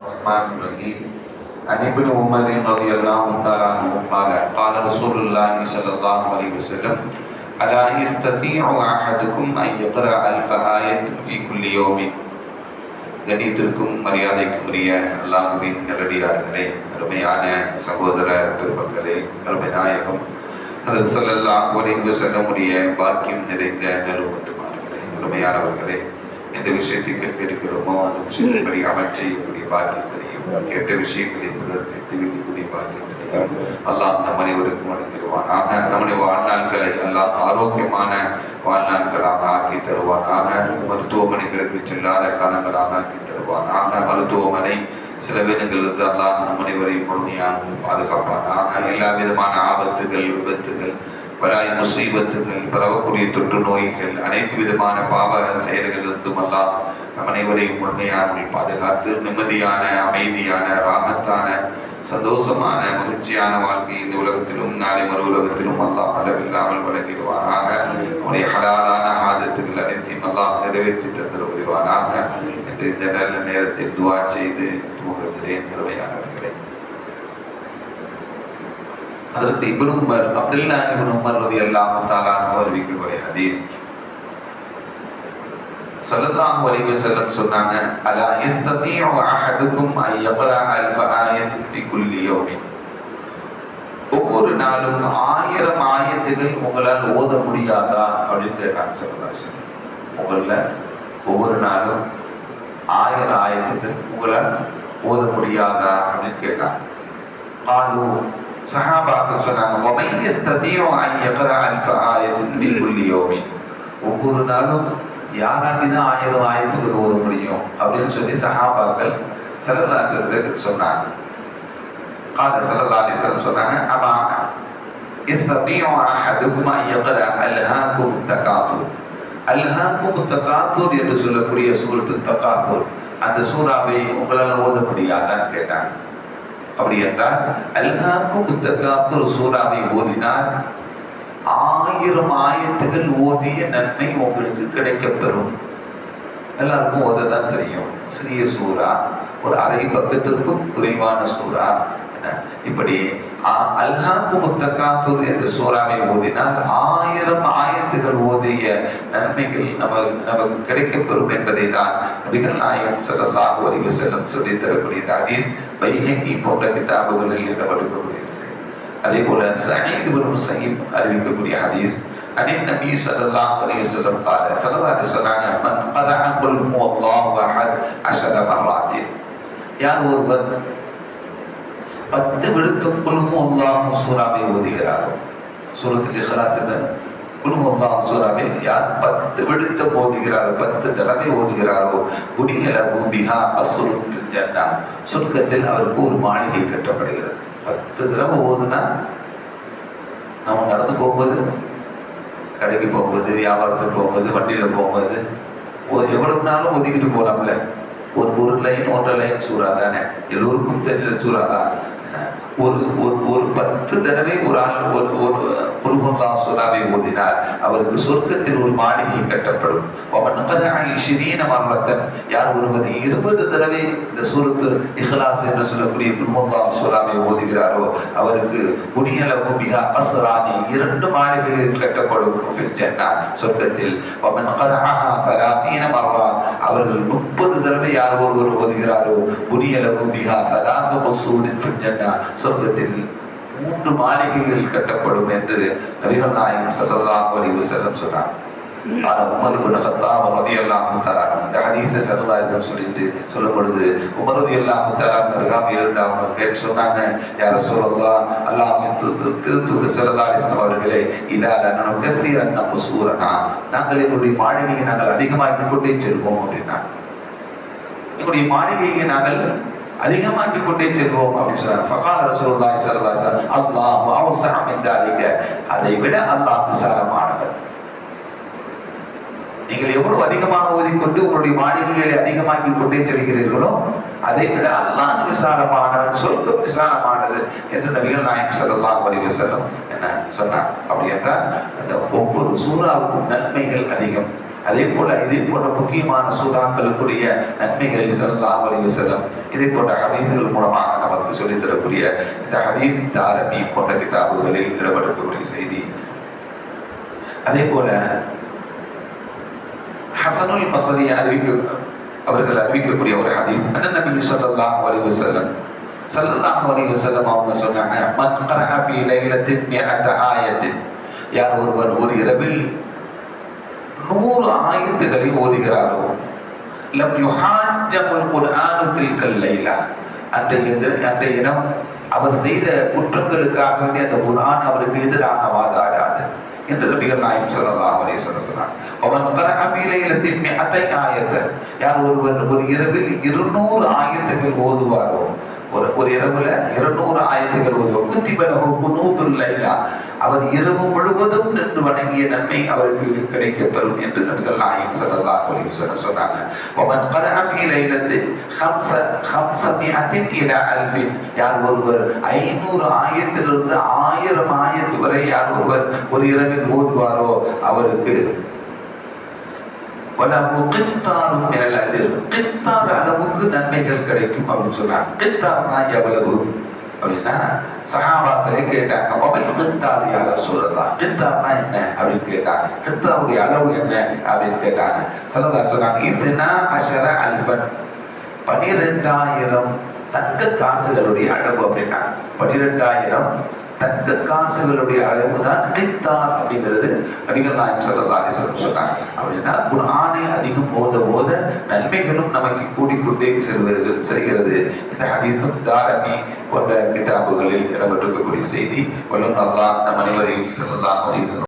الرحمن الرحيم عن ابن عمر رضي الله تعالى عنه قال قال رسول الله صلى الله عليه وسلم ألا يستطيع أحدكم أن يقرأ ألف آية في كل يوم கண்ணியத்திற்கும் மரியாதைக்கும் உரிய அல்லாஹுவின் நல்லடியார்களே அருமையான சகோதர பெருமக்களே அருமை நாயகம் அதில் சொல்லலாம் ஒலிங்கு செல்லமுடைய பாக்கியம் நிறைந்த நலுமத்துமார்களே அருமையானவர்களே எந்த விஷயத்தை கேட்டிருக்கிறோமோ அந்த விஷயத்தின்படி அமல் செய்யக்கூடிய பாக்கியத்தினையும் கேட்ட விஷயங்களை எத்தி வைக்கக்கூடிய பாக்கியத்தினையும் அல்லாஹ் நம் அனைவருக்கும் நம்முடைய வாழ்நாட்களை அல்லாஹ் ஆரோக்கியமான வாழ்நாட்களாக ஆக்கி தருவானாக. மருத்துவமனைகளுக்கு செல்லாத காலங்களாக ஆக்கி தருவானாக. மருத்துவமனை சில வேதங்களிலிருந்து அல்லாஹ் நம் அனைவரையும் முழுமையாக பாதுகாப்பானாக. எல்லா விதமான ஆபத்துகள் விபத்துகள் பலாய் முசீபத்துகள் பரவக்கூடிய தொற்று நோய்கள் அனைத்து விதமான பாவ செயல்களிலிருந்தும் அல்லாஹ் நம் அனைவரையும் முழுமையாக பாதுகாத்து நிம்மதியான அமைதியான ராகத்தான சந்தோஷமான மகிழ்ச்சியான வாழ்க்கை இந்த உலகத்திலும் நாளை மறு உலகத்திலும் அல்லாஹ் அளவில்லாமல் வழங்கிடுவானாக. உடைய ஹலாலான ஆதத்துகள் அனைத்தையும் அல்லாஹ் நிறைவேற்றி தந்திர புரிவானாக என்று இந்த நல்ல நேரத்தில் துவா செய்து துவங்குகிறேன் நிறுவையானவர்களே அதற்கு Ibn Umar Abdullah Ibn Umar ரலியல்லாஹு தஆலா அன்ஹு அறிவிக்கக்கூடிய ஹதீஸ் சல்லல்லாஹு அலைஹி வஸல்லம் சொன்னாங்க அலா யஸ்ததீஉ அஹதுக்கும் அன் யக்ரா அல்ஃப ஆயத்தின் ஃபி குல்லி யௌமின் ஒவ்வொரு நாளும் ஆயிரம் ஆயத்துகள் உங்களால் ஓத முடியாதா? அப்படின்னு கேட்டாங்க சரதாசன் உங்களில் ஒவ்வொரு நாளும் ஆயிரம் ஆயத்துகள் உங்களால் ஓத முடியாதா? அப்படின்னு கேட்டாங்க. காலு சஹாபாக்கள் சொன்னாங்க وَمَنْ يَسْتَطِيعُ أَنْ يَقْرَأَ أَلْفَ آيَةٍ فِي كُلِّ يَوْمٍ ஒவ்வொரு நாளும் யாராண்டி தான் ஆயிரம் ஆயத்துக்கள் ஓத முடியும் அப்படின்னு சொல்லி சஹாபாக்கள் சல்லல்லாஹு சொன்னாங்க قال صلى الله عليه وسلم சொன்னாங்க அமா يستطيع أحدكم أن يقرأ ألهاكم التكاثر அல்ஹாக்கும் தகாத்தூர் என்று சொல்லக்கூடிய சூரத்து தகாத்தூர் அந்த சூறாவை உங்களால் ஓத முடியாதான்னு கேட்டாங்க அப்படி என்றால் அல்ஹாக்கும் ஒரு சூறாவை ஓதினால் ஆயிரம் ஆயத்துகள் ஓதிய நன்மை உங்களுக்கு கிடைக்கப்பெறும். எல்லாருக்கும் ஓததான் தெரியும். சிறிய சூறா ஒரு அரை பக்கத்திற்கும் குறைவான சூறா. இப்படி அல்ஹாக்கு முத்தகாத்தூர் என்ற சூறாவை ஓதினால் ஆயிரம் ஆயத்துகள் ஓதிய நன்மைகள் நமக்கு நமக்கு கிடைக்கப்பெறும் என்பதை தான் நபிகள் நாயகம் செல்லல்லாஹு அறிவு செல்லம் சொல்லி தரக்கூடிய இந்த ஹதீஸ் பைஹக்கி போன்ற கிதாபுகளில் இடம்பெறக்கூடியது அதே போல சயீத் பின் முசையிப் அறிவிக்கக்கூடிய ஹதீஸ் عن النبي صلى الله عليه وسلم قال صلى الله عليه وسلم من قرأ قل هو الله احد عشر مرات யார் ஒருவர் பத்து விடுத்தும் குல்மு அல்லாஹ் சூறாவை ஓதுகிறாரோ சூரத்தில் இஹ்லாஸ் என்ன? சூறாவை யார் பத்து விடுத்த ஓதுகிறாரோ பத்து தடவை ஓதுகிறாரோ குடிகளவு பிஹா அசுரும் ஃபில் ஜன்னா. சொர்க்கத்தில் அவருக்கு ஒரு மாளிகை கட்டப்படுகிறது. பத்து தடவை ஓதுனா நம்ம நடந்து போகும்போது கடைக்கு போகும்போது வியாபாரத்துக்கு போகும்போது வண்டியில் போகும்போது ஒரு எவ்வளவு நாளும் ஒதுக்கிட்டு போகலாம்ல ஒரு ஒரு லைன் ஒன்றரை லைன் சூறா தானே. எல்லோருக்கும் தெரிஞ்ச சூறா தான். ஒரு ஒரு ஒரு பத்து தடவை ஒரு ஆள் ஒரு ஒரு குருகுல்லா சுனாவை ஓதினார். அவருக்கு சொர்க்கத்தில் ஒரு மாளிகை கட்டப்படும். அவன் மரணத்தன் யார் ஒருவர் இருபது தடவை இந்த சூரத்து இஹ்லாஸ் என்று சொல்லக்கூடிய குருமுல்லா சுனாவை ஓதுகிறாரோ அவருக்கு குடியல குடியா அஸ்ரானி இரண்டு மாளிகைகள் கட்டப்படும். சொர்க்கத்தில். அவன் அவர்கள் முப்பது தடவை யார் ஒருவர் ஓதுகிறாரோ குடியல குடியா சலாந்த பசூரின் சொர்க்கத்தில். மூன்று மாளிகைகள் கட்டப்படும் என்று நபிகள் நாயகம் ஸல்லல்லாஹு வலிவு செல்லம் சொன்னார் ஆனால் உமர் இப்னு ரதி ரலியல்லாஹு தஆலா இந்த ஹதீஸை ஸல்லல்லாஹு சொல்லிட்டு சொல்லும் பொழுது உமர் ரலியல்லாஹு தஆலா இருக்காம இருந்து அவங்க கேட்டு சொன்னாங்க யார ரசூலல்லாஹ் அல்லாஹ்வின் தூதர் ஸல்லல்லாஹு சரதாரிசன் அவர்களே இதால் இதா லனனு கத்தீரன் நம்சூரனா நாங்கள் எங்களுடைய மாளிகையை நாங்கள் அதிகமாக்கி கொண்டே செல்வோம் அப்படின்னா எங்களுடைய மாளிகையை நாங்கள் அதிகமாக்கி கொண்டே செல்வோம் அப்படின்னு சொன்னாங்க ஃபகால ரசூலுல்லாஹி ஸல்லல்லாஹு அலைஹி வஸல்லம் அல்லாஹ் அவசரம் மின் தாலிக. அதை விட அல்லாஹ் விசாலமானவர் நீங்கள் எவ்வளவு அதிகமாக ஓதிக்கொண்டு உங்களுடைய மாளிகைகளை அதிகமாக்கி கொண்டே செல்கிறீர்களோ அதை விட அல்லாஹ் விசாலமானவன் சொர்க்கம் விசாலமானது என்று நபிகள் நாயகம் ஸல்லல்லாஹு அலைஹி வஸல்லம் என்ன சொன்னார்? அப்படி என்றால் அந்த ஒவ்வொரு சூறாவுக்கும் நன்மைகள் அதிகம். அதே போல இதே போன்ற முக்கியமான சூறாக்களுக்குரிய நன்மைகளை செல்லலாம் வலிவு செல்லும் இதே போன்ற ஹதீதுகள் மூலமாக நமக்கு சொல்லித் தரக்கூடிய இந்த ஹதீஸ் தாரமி போன்ற கிதாபுகளில் இடம்பெறக்கூடிய செய்தி. அதே போல ஹசனுல் பசரி அறிவிக்க அவர்கள் அறிவிக்கக்கூடிய ஒரு ஹதீஸ் அண்ணன் நபி சொல்லலாம் வலிவு செல்லும் ஸல்லல்லாஹு அலைஹி வஸல்லம் அவங்க சொன்னாங்க மன் கரஹ ஃபீ லைலத்தின் மிஅத ஆயத்தின். யார் ஒருவர் ஒரு இரவில் நூறு ஆயத்துகளை ஓதுகிறாரோ? லம் யுஹாஜமுல் குர்ஆனு தில்கல் லைலா. அன்றைய அன்றைய இனம் அவர் செய்த குற்றங்களுக்காக வேண்டிய அந்த குர்ஆன் அவருக்கு எதிராக வாதாடாது என்று நபிகள் நாயம் சொல்லலாம் அவரே சொல்ல சொன்னார். அவன் கரஹ ஃபீ அத்தை ஆயத்தன் யார் ஒருவர் ஒரு இரவில் இருநூறு ஆயத்துகள் ஓதுவாரோ ஒரு ஒரு இரவுல இருநூறு ஆயத்துகள் ஒதுக்கி பலகு அவர் இரவு முழுவதும் நின்று வணங்கிய நன்மை அவருக்கு கிடைக்க பெறும் என்று நபிகள் நாயம் சல்லல்லாஹு அலைஹி சொன்னாங்க. வமன் கரஅ ஃபீ லைலத்தி ஹம்ஸ ஹம்ஸமிஅத்தின் இலா யார் ஒருவர் ஐநூறு ஆயத்திலிருந்து ஆயிரம் ஆயத்து வரை யார் ஒருவர் ஒரு இரவில் ஓதுவாரோ அவருக்கு வலகு கித்தாரும் மினல் அஜர் கித்தார் அளவுக்கு நன்மைகள் கிடைக்கும் அப்படின்னு சொன்னாங்க கித்தார்னா எவ்வளவு? அப்படின்னா சஹாபாக்களே கேட்டாங்க மொபைல் கித்தார் யார சொல்லலாம் கித்தார்னா என்ன? அப்படின்னு கேட்டாங்க. கித்தாருடைய அளவு என்ன? அப்படின்னு கேட்டாங்க. சொல்லதா சொன்னாங்க இதுனா அஷர அல்பன் பனிரெண்டாயிரம் தக்க காசுகளுடைய அளவு அப்படின்னா பனிரெண்டாயிரம் தக்க காசுகளுடைய அளவு தான் கித்தார் அப்படிங்கிறது நபிகள் நாயம் ஸல்லல்லாஹு சொல்றாங்க அப்படின்னா சொன்னாங்க. அப்படின்னா அதிகம் ஓத ஓத நன்மைகளும் நமக்கு கூடிக்கொண்டே செல்வர்கள் செல்கிறது. இந்த ஹதீஸும் தாரமி போன்ற கிதாபுகளில் இடம்பெற்றிருக்கக்கூடிய செய்தி. வல்லும் அல்லாஹ் நம் அனைவரையும் செல்லலாம்